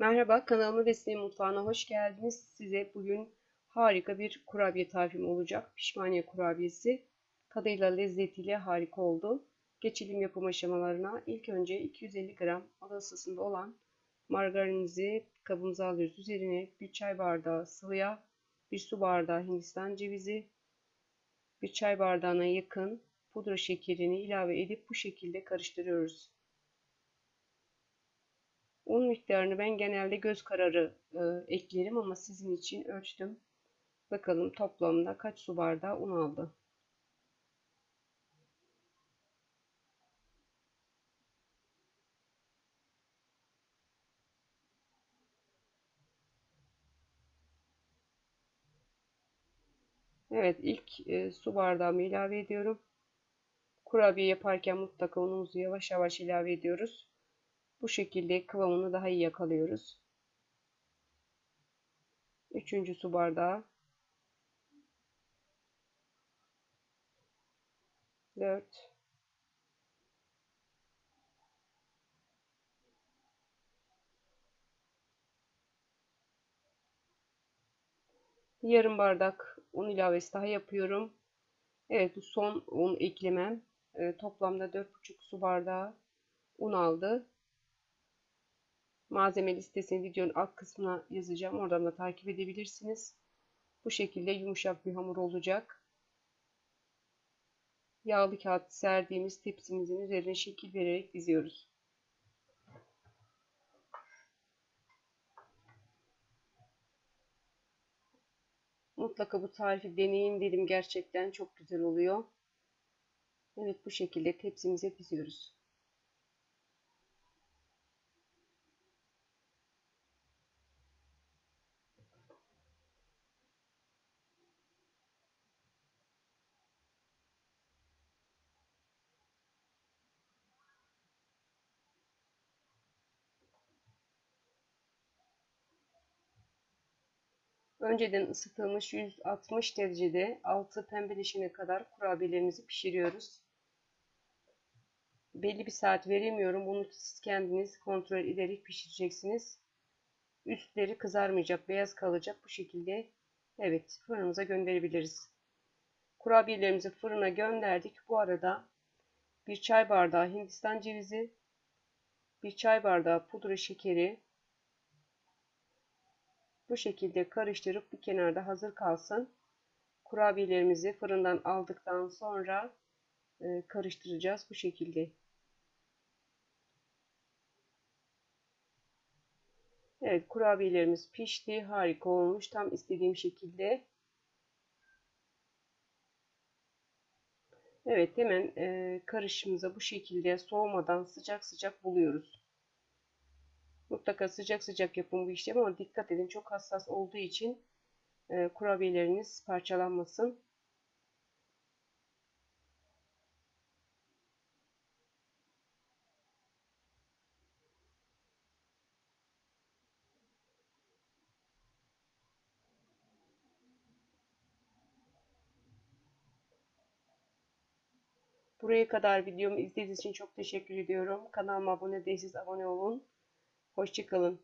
Merhaba, kanalıma ve Sinem Mutfağı'na hoş geldiniz. Size bugün harika bir kurabiye tarifim olacak. Pişmaniye kurabiyesi. Tadıyla, lezzetiyle harika oldu. Geçelim yapım aşamalarına. İlk önce 250 gram oda ısısında olan margarinimizi kabımıza alıyoruz. Üzerine bir çay bardağı sıvı yağ, bir su bardağı hindistan cevizi, bir çay bardağına yakın pudra şekerini ilave edip bu şekilde karıştırıyoruz. Un miktarını ben genelde göz kararı e, eklerim ama sizin için ölçtüm. Bakalım toplamda kaç su bardağı un aldı. Evet ilk e, su bardağımı ilave ediyorum. Kurabiye yaparken mutlaka unumuzu yavaş yavaş ilave ediyoruz. Bu şekilde kıvamını daha iyi yakalıyoruz. Üçüncü su bardağı. Dört. Yarım bardak un ilavesi daha yapıyorum. Evet bu son un eklemem. E, toplamda 4,5 su bardağı un aldı. Malzeme listesini videonun alt kısmına yazacağım. Oradan da takip edebilirsiniz. Bu şekilde yumuşak bir hamur olacak. Yağlı kağıt serdiğimiz tepsimizin üzerine şekil vererek diziyoruz. Mutlaka bu tarifi deneyin dedim. Gerçekten çok güzel oluyor. Evet bu şekilde tepsimize diziyoruz. Önceden ısıtılmış 160 derecede altı pembeleşene kadar kurabiyelerimizi pişiriyoruz. Belli bir saat veremiyorum. Bunu siz kendiniz kontrol ederek pişireceksiniz. Üstleri kızarmayacak, beyaz kalacak. Bu şekilde evet fırınımıza gönderebiliriz. Kurabiyelerimizi fırına gönderdik. Bu arada bir çay bardağı hindistan cevizi, bir çay bardağı pudra şekeri, bu şekilde karıştırıp bir kenarda hazır kalsın. Kurabiyelerimizi fırından aldıktan sonra e, karıştıracağız bu şekilde. Evet kurabiyelerimiz pişti. Harika olmuş. Tam istediğim şekilde. Evet hemen e, karışımıza bu şekilde soğumadan sıcak sıcak buluyoruz. Mutlaka sıcak sıcak yapın bu işlemi ama dikkat edin çok hassas olduğu için e, kurabiyeleriniz parçalanmasın. Buraya kadar videomu izlediğiniz için çok teşekkür ediyorum. Kanalıma abone değilseniz abone olun. Hoşçakalın.